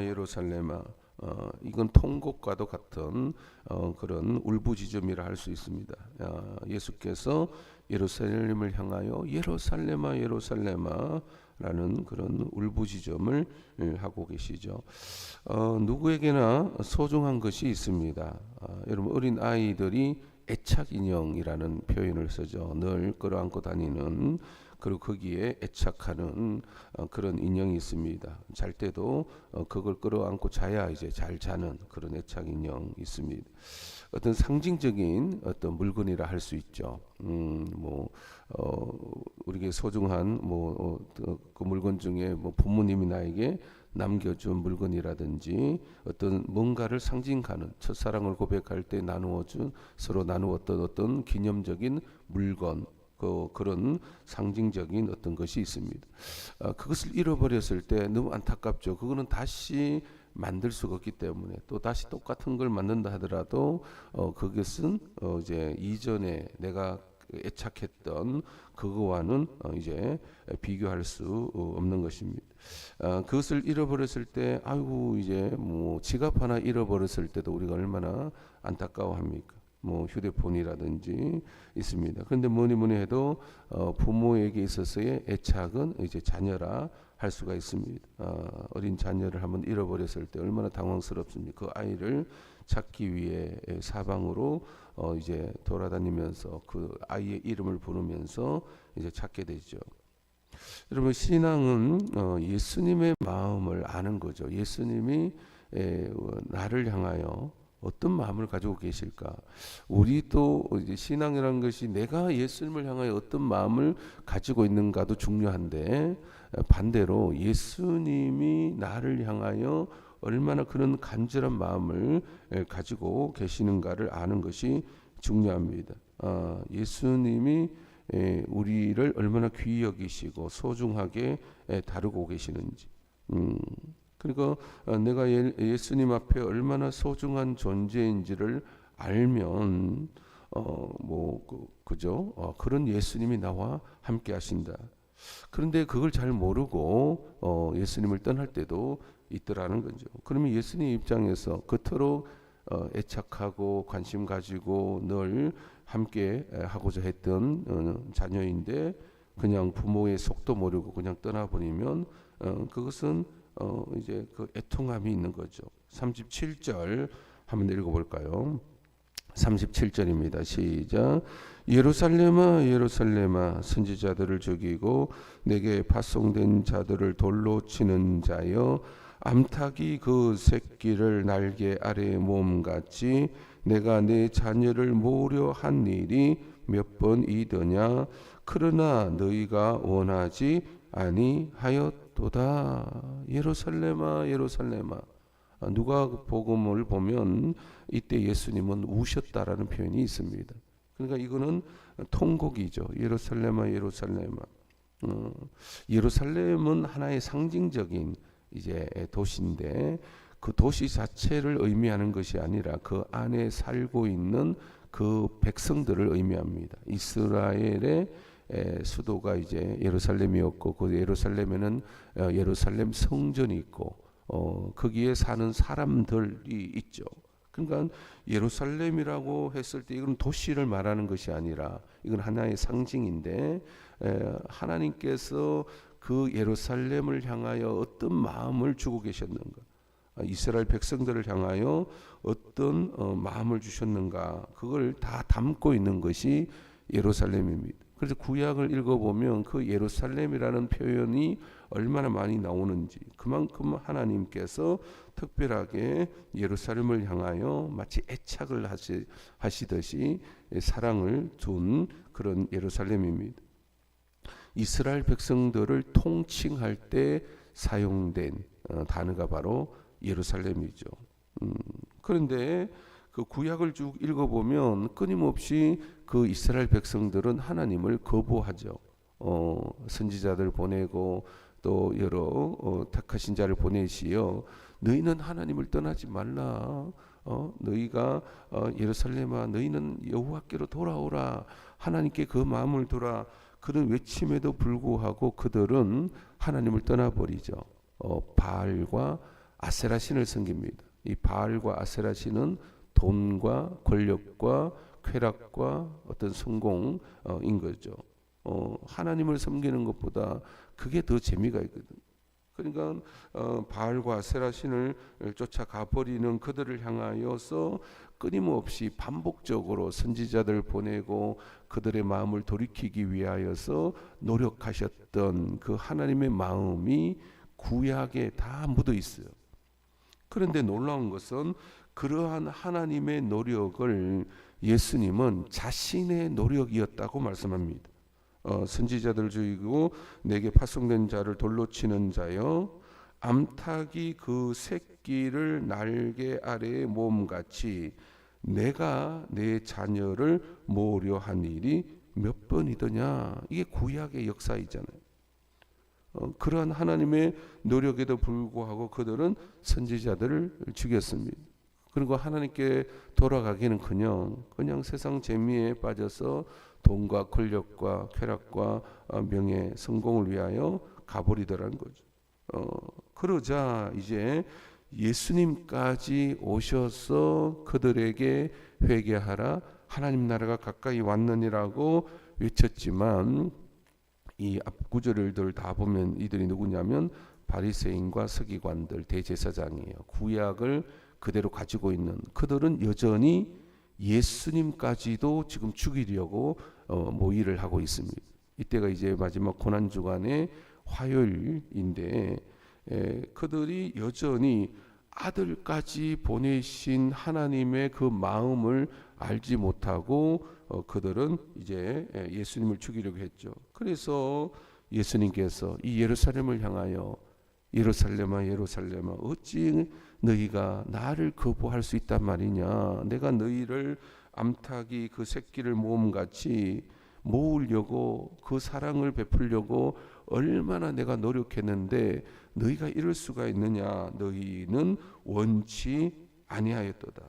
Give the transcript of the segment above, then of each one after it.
예루살렘아 어, 이건 통곡과도 같은 어, 그런 울부짖음이라 할 수 있습니다. 아, 예수께서 예루살렘을 향하여 예루살렘아 예루살렘아라는 그런 울부짖음을 예, 하고 계시죠. 어, 누구에게나 소중한 것이 있습니다. 아, 여러분 어린 아이들이 애착 인형이라는 표현을 쓰죠. 늘 끌어안고 다니는 그리고 거기에 애착하는 어, 그런 인형이 있습니다. 잘 때도 어, 그걸 끌어안고 자야 이제 잘 자는 그런 애착 인형 있습니다. 어떤 상징적인 어떤 물건이라 할 수 있죠. 음, 뭐 어, 우리에게 소중한 뭐그 어, 물건 중에 뭐 부모님이 나에게 남겨준 물건이라든지 어떤 뭔가를 상징하는 첫사랑을 고백할 때 나누어준 서로 나누었던 어떤 기념적인 물건 그 그런 상징적인 어떤 것이 있습니다. 아, 그것을 잃어버렸을 때 너무 안타깝죠. 그거는 다시 만들 수가 없기 때문에 또 다시 똑같은 걸 만든다 하더라도 어, 그것은 어, 이제 이전에 내가 애착했던 그거와는 어, 이제 비교할 수 없는 것입니다. 아, 그것을 잃어버렸을 때 아이고 이제 뭐 지갑 하나 잃어버렸을 때도 우리가 얼마나 안타까워합니까? 뭐 휴대폰이라든지 있습니다. 그런데 뭐니 뭐니 해도 어, 부모에게 있어서의 애착은 이제 자녀라 할 수가 있습니다. 어, 어린 자녀를 한번 잃어버렸을 때 얼마나 당황스럽습니까? 그 아이를 찾기 위해 사방으로 어, 이제 돌아다니면서 그 아이의 이름을 부르면서 이제 찾게 되죠. 여러분 신앙은 어, 예수님의 마음을 아는 거죠. 예수님이 에, 어, 나를 향하여 어떤 마음을 가지고 계실까? 우리도 신앙이라는 것이 내가 예수님을 향하여 어떤 마음을 가지고 있는가도 중요한데 반대로 예수님이 나를 향하여 얼마나 그런 간절한 마음을 가지고 계시는가를 아는 것이 중요합니다. 아, 예수님이 우리를 얼마나 귀히 여기시고 소중하게 다루고 계시는지. 음. 그러니까 어, 내가 예수님 앞에 얼마나 소중한 존재인지를 알면 어뭐 그, 그죠? 어, 그런 예수님이 나와 함께 하신다. 그런데 그걸 잘 모르고 어, 예수님을 떠날 때도 있더라는 거죠. 그러면 예수님 입장에서 겉으로 어, 애착하고 관심 가지고 늘 함께 하고자 했던 어, 자녀인데 그냥 부모의 속도 모르고 그냥 떠나버리면 어, 그것은 어 이제 그 애통함이 있는 거죠. 37절 한번 읽어볼까요? 37절입니다. 시작. 예루살렘아 예루살렘아 선지자들을 죽이고 내게 파송된 자들을 돌로 치는 자여 암탉이 그 새끼를 날개 아래 몸같이 내가 내 자녀를 모려 한 일이 몇 번이더냐 그러나 너희가 원하지 아니하였 도다 예루살렘아 예루살렘아 아, 누가 복음을 보면 이때 예수님은 우셨다라는 표현이 있습니다. 그러니까 이거는 통곡이죠. 예루살렘아 예루살렘아. 어, 예루살렘은 하나의 상징적인 이제 도시인데 그 도시 자체를 의미하는 것이 아니라 그 안에 살고 있는 그 백성들을 의미합니다. 이스라엘의 수도가 이제 예루살렘이었고 그 예루살렘에는 어, 예루살렘 성전이 있고 어, 거기에 사는 사람들이 있죠. 그러니까 예루살렘이라고 했을 때 이건 도시를 말하는 것이 아니라 이건 하나의 상징인데 에, 하나님께서 그 예루살렘을 향하여 어떤 마음을 주고 계셨는가? 아, 이스라엘 백성들을 향하여 어떤 어, 마음을 주셨는가? 그걸 다 담고 있는 것이 예루살렘입니다. 그래서 구약을 읽어보면 그 예루살렘이라는 표현이 얼마나 많이 나오는지 그만큼 하나님께서 특별하게 예루살렘을 향하여 마치 애착을 하시, 하시듯이 사랑을 준 그런 예루살렘입니다. 이스라엘 백성들을 통칭할 때 사용된 어, 단어가 바로 예루살렘이죠. 음, 그런데 그 구약을 쭉 읽어보면 끊임없이 그 이스라엘 백성들은 하나님을 거부하죠. 어, 선지자들 보내고 또 여러 어, 택하신 자를 보내시어 너희는 하나님을 떠나지 말라. 어, 너희가 어, 예루살렘아 너희는 여호와께로 돌아오라. 하나님께 그 마음을 돌아 그런 외침에도 불구하고 그들은 하나님을 떠나버리죠. 어, 바알과 아세라 신을 섬깁니다. 이 바알과 아세라 신은 돈과 권력과 쾌락과 어떤 성공인 거죠. 어, 하나님을 섬기는 것보다 그게 더 재미가 있거든. 그러니까 어, 바알과 아세라 신을 쫓아가 버리는 그들을 향하여서 끊임없이 반복적으로 선지자들 보내고 그들의 마음을 돌이키기 위하여서 노력하셨던 그 하나님의 마음이 구약에 다 묻어 있어요. 그런데 놀라운 것은 그러한 하나님의 노력을 예수님은 자신의 노력이었다고 말씀합니다. 어, 선지자들 중이고 내게 파송된 자를 돌로 치는 자여 암탉이 그 새끼를 날개 아래에 몸같이 내가 내 자녀를 모으려 한 일이 몇 번이더냐 이게 구약의 역사이잖아요. 어, 그러한 하나님의 노력에도 불구하고 그들은 선지자들을 죽였습니다. 그리고 하나님께 돌아가기는커녕 그냥 세상 재미에 빠져서 돈과 권력과 쾌락과 어, 명예, 성공을 위하여 가버리더라는 거죠. 어, 그러자 이제 예수님까지 오셔서 그들에게 회개하라 하나님 나라가 가까이 왔느니라고 외쳤지만 이 앞구절을 다 보면 이들이 누구냐면 바리새인과 서기관들 대제사장이에요. 구약을 그대로 가지고 있는 그들은 여전히 예수님까지도 지금 죽이려고 어, 모의를 하고 있습니다. 이때가 이제 마지막 고난 주간의 화요일인데 에, 그들이 여전히 아들까지 보내신 하나님의 그 마음을 알지 못하고 어, 그들은 이제 예수님을 죽이려고 했죠. 그래서 예수님께서 이 예루살렘을 향하여 예루살렘아 예루살렘아 어찌 너희가 나를 거부할 수 있단 말이냐? 내가 너희를 암탉이 그 새끼를 모음같이 모으려고 그 사랑을 베풀려고 얼마나 내가 노력했는데 너희가 이럴 수가 있느냐? 너희는 원치 아니하였도다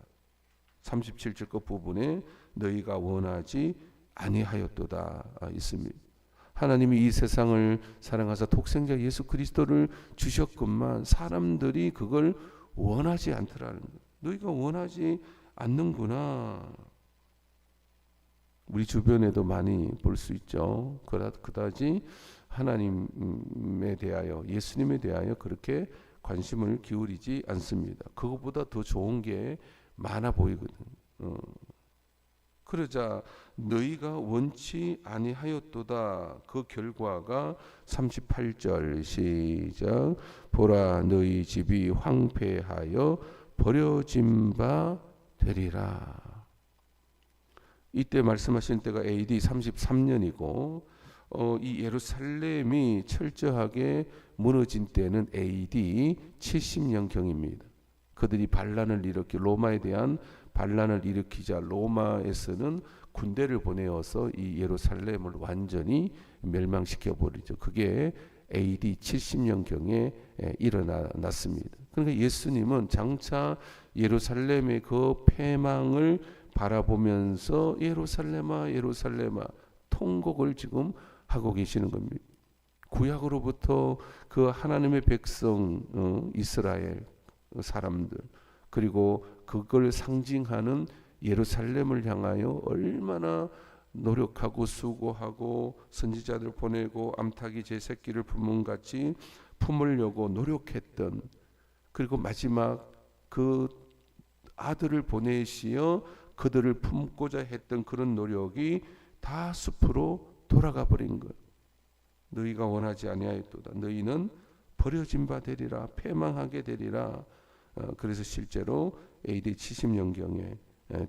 37절 끝 부분에 너희가 원하지 아니하였도다 아, 있습니다 하나님이 이 세상을 사랑하사 독생자 예수 그리스도를 주셨건만 사람들이 그걸 원하지 않더라는 거. 너희가 원하지 않는구나. 우리 주변에도 많이 볼 수 있죠. 그다지 하나님에 대하여 예수님에 대하여 그렇게 관심을 기울이지 않습니다. 그것보다 더 좋은 게 많아 보이거든. 어. 그러자 너희가 원치 아니하였도다 그 결과가 38절 시작 보라 너희 집이 황폐하여 버려진 바 되리라 이때 말씀하신 때가 AD 33년이고 어, 이 예루살렘이 철저하게 무너진 때는 AD 70년경입니다. 그들이 반란을 일으키 로마에 대한 반란을 일으키자 로마에서는 군대를 보내어서 이 예루살렘을 완전히 멸망시켜 버리죠. 그게 AD 70년 경에 일어났습니다. 그러니까 예수님은 장차 예루살렘의 그 패망을 바라보면서 예루살렘아 예루살렘아 통곡을 지금 하고 계시는 겁니다. 구약으로부터 그 하나님의 백성 어, 이스라엘 사람들 그리고 그걸 상징하는 예루살렘을 향하여 얼마나 노력하고 수고하고 선지자들 보내고 암탉이 제 새끼를 품은 같이 품으려고 노력했던 그리고 마지막 그 아들을 보내시어 그들을 품고자 했던 그런 노력이 다 숲으로 돌아가 버린 것. 너희가 원하지 아니하였도다. 너희는 버려진 바 되리라 패망하게 되리라. 어, 그래서 실제로 AD 70년경에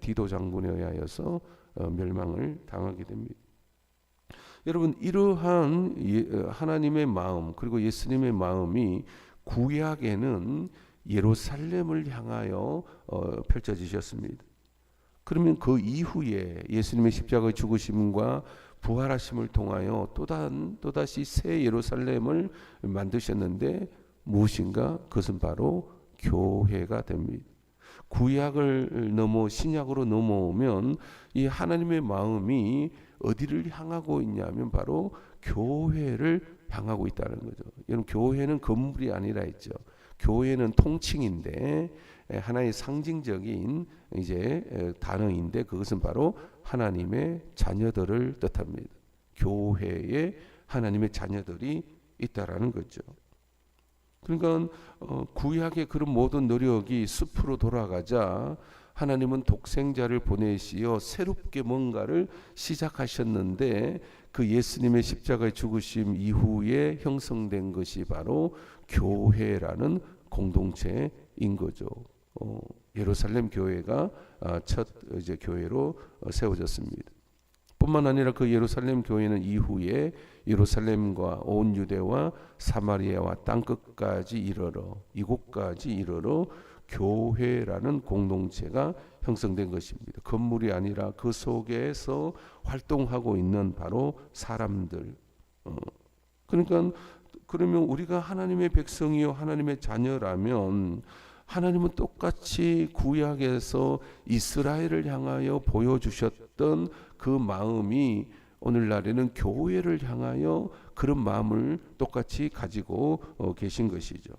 디도 장군에 의하여서 어, 멸망을 당하게 됩니다. 여러분 이러한 어, 하나님의 마음 그리고 예수님의 마음이 구약에는 예루살렘을 향하여 펼쳐지셨습니다. 그러면 그 이후에 예수님의 십자가의 죽으심과 부활하심을 통하여 또단 또다시 새 예루살렘을 만드셨는데 무엇인가? 그것은 바로 교회가 됩니다. 구약을 넘어 신약으로 넘어오면 이 하나님의 마음이 어디를 향하고 있냐면 바로 교회를 향하고 있다는 거죠. 여러분 교회는 건물이 아니라 했죠. 교회는 통칭인데 에, 하나의 상징적인 이제 에, 단어인데 그것은 바로 하나님의 자녀들을 뜻합니다. 교회에 하나님의 자녀들이 있다라는 거죠. 그러니까 어, 구약의 그런 모든 노력이 숲으로 돌아가자 하나님은 독생자를 보내시어 새롭게 뭔가를 시작하셨는데 그 예수님의 십자가의 죽으심 이후에 형성된 것이 바로 교회라는 공동체인 거죠. 어, 예루살렘 교회가 아, 첫 이제 교회로 어, 세워졌습니다. 뿐만 아니라 그 예루살렘 교회는 이후에 예루살렘과 온 유대와 사마리아와 땅 끝까지 이르러 이곳까지 이르러 교회라는 공동체가 형성된 것입니다. 건물이 아니라 그 속에서 활동하고 있는 바로 사람들. 어, 그러니까 그러면 우리가 하나님의 백성이요 하나님의 자녀라면 하나님은 똑같이 구약에서 이스라엘을 향하여 보여주셨던 그 마음이 오늘날에는 교회를 향하여 그런 마음을 똑같이 가지고 어, 계신 것이죠.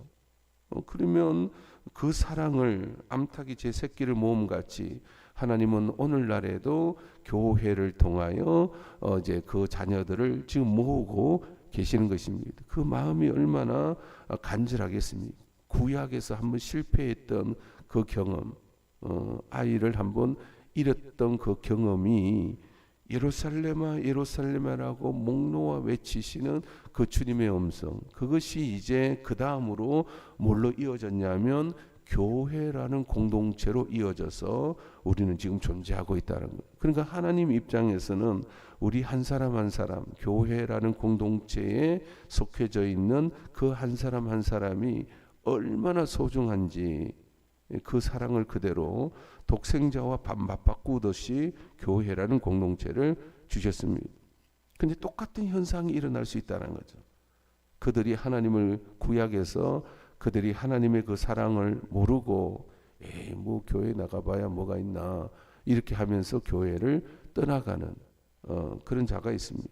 어, 그러면 그 사랑을 암탉이 제 새끼를 모음같이 하나님은 오늘날에도 교회를 통하여 어, 이제 그 자녀들을 지금 모으고 계시는 것입니다. 그 마음이 얼마나 간절하겠습니까? 구약에서 한번 실패했던 그 경험, 어, 아이를 한번 잃었던 그 경험이 예루살렘아 예루살렘아라고 목놓아 외치시는 그 주님의 음성 그것이 이제 그 다음으로 뭘로 이어졌냐면 교회라는 공동체로 이어져서 우리는 지금 존재하고 있다는 거예요. 그러니까 하나님 입장에서는 우리 한 사람 한 사람 교회라는 공동체에 속해져 있는 그 한 사람 한 사람이 얼마나 소중한지 그 사랑을 그대로 독생자와 맞바꾸듯이 교회라는 공동체를 주셨습니다. 근데 똑같은 현상이 일어날 수 있다는 거죠. 그들이 하나님을 구약해서 그들이 하나님의 그 사랑을 모르고 에이 뭐 교회 나가봐야 뭐가 있나 이렇게 하면서 교회를 떠나가는 어, 그런 자가 있습니다.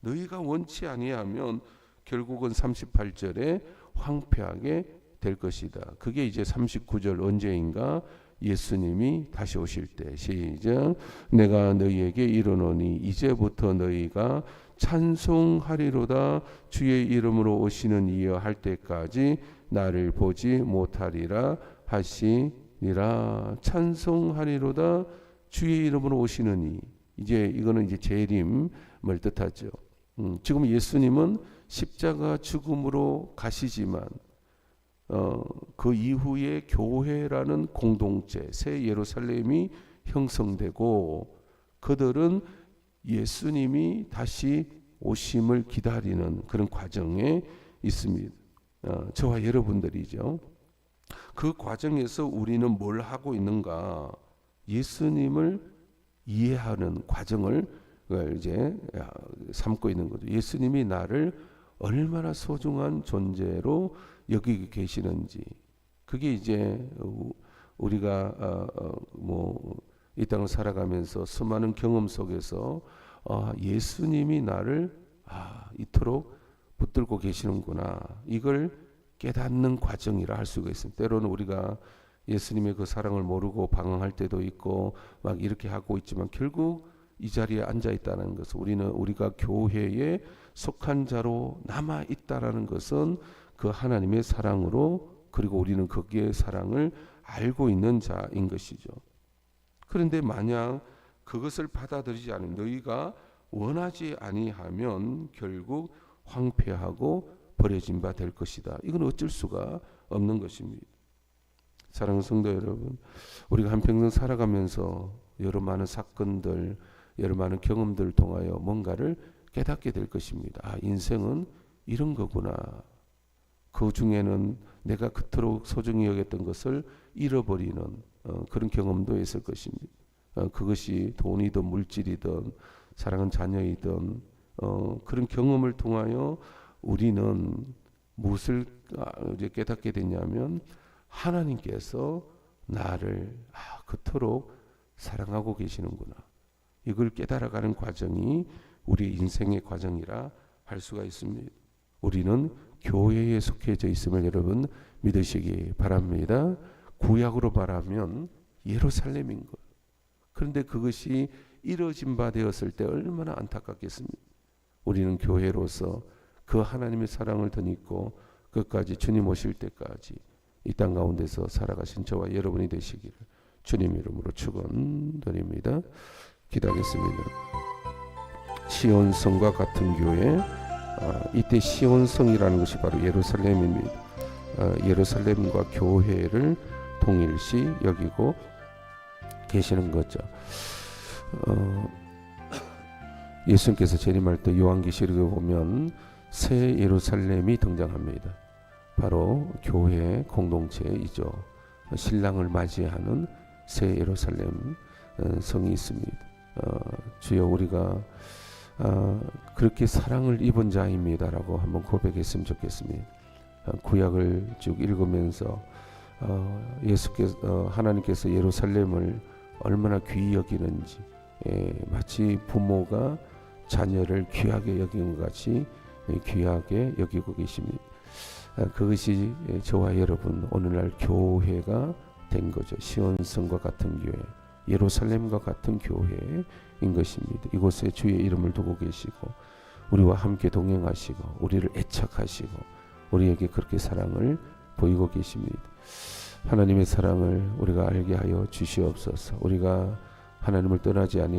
너희가 원치 아니하면 결국은 38절에 황폐하게 될 것이다. 그게 이제 39절 언제인가? 예수님이 다시 오실 때. 시작. 내가 너희에게 이르노니 이제부터 너희가 찬송하리로다. 주의 이름으로 오시는 이여 할 때까지 나를 보지 못하리라 하시니라. 찬송하리로다. 주의 이름으로 오시느니. 이제 이거는 이제 재림을 뜻하죠. 음, 지금 예수님은 십자가 죽음으로 가시지만 어, 그 이후에 교회라는 공동체 새 예루살렘이 형성되고 그들은 예수님이 다시 오심을 기다리는 그런 과정에 있습니다. 어, 저와 여러분들이죠. 그 과정에서 우리는 뭘 하고 있는가? 예수님을 이해하는 과정을 이제 삼고 있는 거죠. 예수님이 나를 얼마나 소중한 존재로 여기 계시는지 그게 이제 우리가 어, 어, 뭐이 땅을 살아가면서 수많은 경험 속에서 아, 예수님이 나를 아, 이토록 붙들고 계시는구나 이걸 깨닫는 과정이라 할 수가 있습니다. 때로는 우리가 예수님의 그 사랑을 모르고 방황할 때도 있고 막 이렇게 하고 있지만 결국 이 자리에 앉아 있다는 것은 우리는 우리가 교회에 속한 자로 남아 있다라는 것은 그 하나님의 사랑으로 그리고 우리는 거기에 사랑을 알고 있는 자인 것이죠. 그런데 만약 그것을 받아들이지 않은 너희가 원하지 아니하면 결국 황폐하고 버려진 바 될 것이다. 이건 어쩔 수가 없는 것입니다. 사랑하는 성도 여러분, 우리가 한평생 살아가면서 여러 많은 사건들, 여러 많은 경험들을 통하여 뭔가를 깨닫게 될 것입니다. 아, 인생은 이런 거구나. 그 중에는 내가 그토록 소중히 여겼던 것을 잃어버리는 어, 그런 경험도 있을 것입니다. 어, 그것이 돈이든 물질이든 사랑하는 자녀이든 어, 그런 경험을 통하여 우리는 무엇을 아, 깨닫게 됐냐면 하나님께서 나를 아, 그토록 사랑하고 계시는구나. 이걸 깨달아가는 과정이 우리 인생의 과정이라 할 수가 있습니다. 우리는 교회에 속해져 있음을 여러분 믿으시기 바랍니다. 구약으로 말하면 예루살렘인 것. 그런데 그것이 이뤄진 바 되었을 때 얼마나 안타깝겠습니까? 우리는 교회로서 그 하나님의 사랑을 덧입고 끝까지 주님 오실 때까지 이 땅 가운데서 살아가신 저와 여러분이 되시기를 주님 이름으로 축원드립니다. 기도하겠습니다. 시온성과 같은 교회 아, 이때 시온성이라는 것이 바로 예루살렘입니다. 아, 예루살렘과 교회를 동일시 여기고 계시는 거죠. 어, 예수님께서 재림할 때 요한계시록에 보면 새 예루살렘이 등장합니다. 바로 교회 공동체이죠. 신랑을 맞이하는 새 예루살렘 어, 성이 있습니다. 어, 주여 우리가 아, 그렇게 사랑을 입은 자입니다라고 한번 고백했으면 좋겠습니다. 어, 구약을 쭉 읽으면서 어, 예수께서 어, 하나님께서 예루살렘을 얼마나 귀히 여기는지 예, 마치 부모가 자녀를 귀하게 여기는 것 같이 예, 귀하게 여기고 계십니다. 아, 그것이 예, 저와 여러분 오늘날 교회가 된 거죠. 시온성과 같은 교회, 예루살렘과 같은 교회인 것입니다. 이곳에 주의 이름을 두고 계시고 우리와 함께 동행하시고 우리를 애착하시고 우리에게 그렇게 사랑을 보이고 계십니다. 하나님의 사랑을 우리가 알게 하여 주시옵소서. 우리가 하나님을 떠나지 아니하